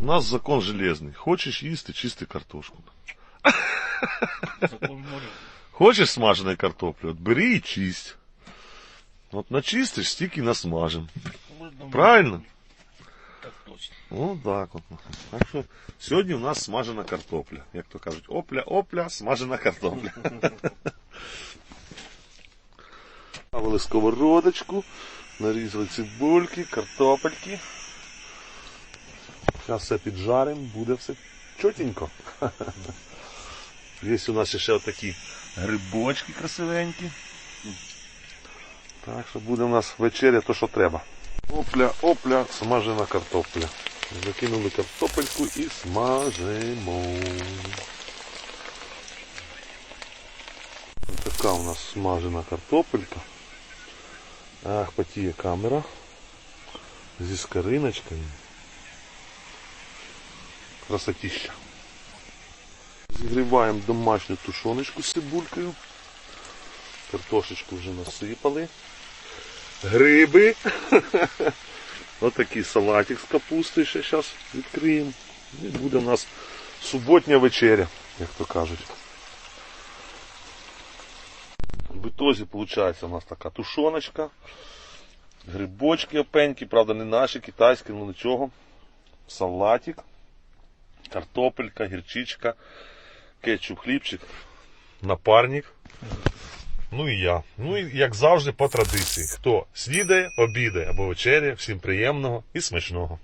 У нас закон железний. Хочеш їсти, чисти картошку. Закон моря. Хочеш смаженої картоплі, от бери і чисть. От начистиш, стільки насмажем. Можна Правильно? Так точно. Ну так от. Так що сьогодні у нас смажена картопля. Як то кажуть, опля, опля, смажена картопля. Ставили сковородочку, нарізали цибульки, картопельки. Зараз все піджаримо, буде все чотенько. Є у нас ще отакі грибочки красивенькі. Так що буде у нас вечеря, то що треба. Опля, опля, смажена картопля. Закинули картопельку і смажимо. Така у нас смажена картопелька. Ах, потіє камера. Зі скориночкою. Красотища. Зігріваємо домашню тушоночку з цибулькою. Картошечку вже насипали. Гриби. Ось такий салатик з капусти ще зараз відкриємо. І буде у нас суботня вечеря, як то кажуть. В ітозі виходить у нас така тушоночка. Грибочки опенькі, правда не наші, китайські, ну нічого. Салатик, картопелька, гірчичка, кетчуп, хлібчик, напарник. Ну і я. Ну і як завжди по традиції. Хто снідає, обідає або вечеряє, всім приємного і смачного.